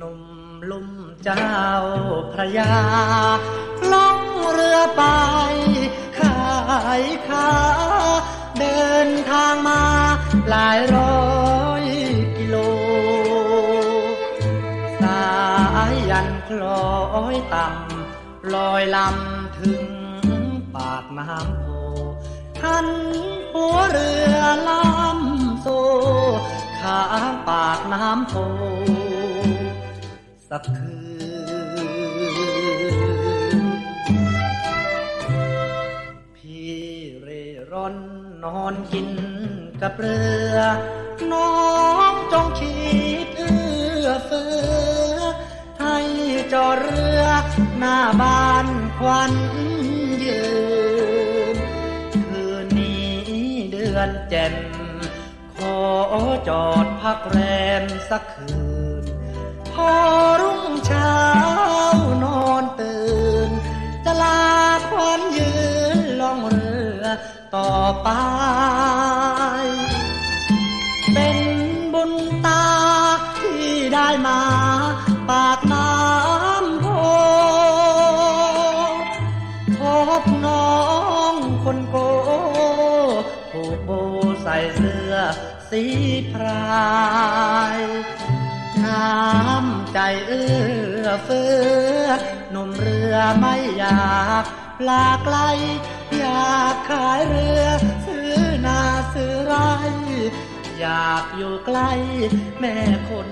นมลุ่มเจ้าพระยาล่องเรือไปขายขาเดินทางมาหลายร้อยกิโล สายยันคล้อยต่ำลอยลำถึงปากน้ำโพทันหัวเรือลำโซข้างปากน้ำโพ สักคืน พี่เร่ร่อนนอนกินกับเรือ น้องจงคิดเอื้อเฟื้อให้จอดเรือหน้าบ้านควันยืน คืนนี้เดือนแจ่มขอจอดพักแรมสักคืน พอรุ่งเช้านอนตื่น จะลาควันยืนล่องเรือต่อไป เป็นบุญตาที่ได้มาปากน้ำโพพบน้องคนโกผูกโบใส่เสื้อสีพราย น้ำใจเอื้อเฟื้อหนุ่มเรือไม่อยากลาไกล อยากขายเรือ ซื้อนาซื้อไร อยากอยู่ใกล้ แม่คน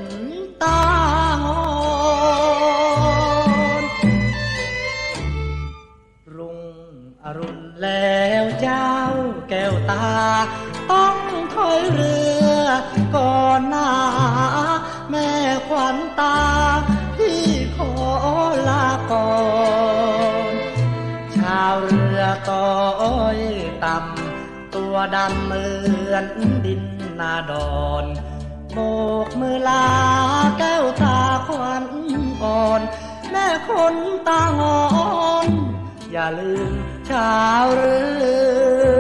ตางอนรุ่งอรุณแล้วเจ้าแก้วตา ต้องถอยเรือก่อนหน้า แม่ขวัญตา พี่ขอลาก่อน ชาวเรือต้อยต่ำตัวดำเหมือนดินนาดอนโบกมือลาแก้วตาขวัญก่อน แม่คนตางอน อย่าลืมชาวเรือ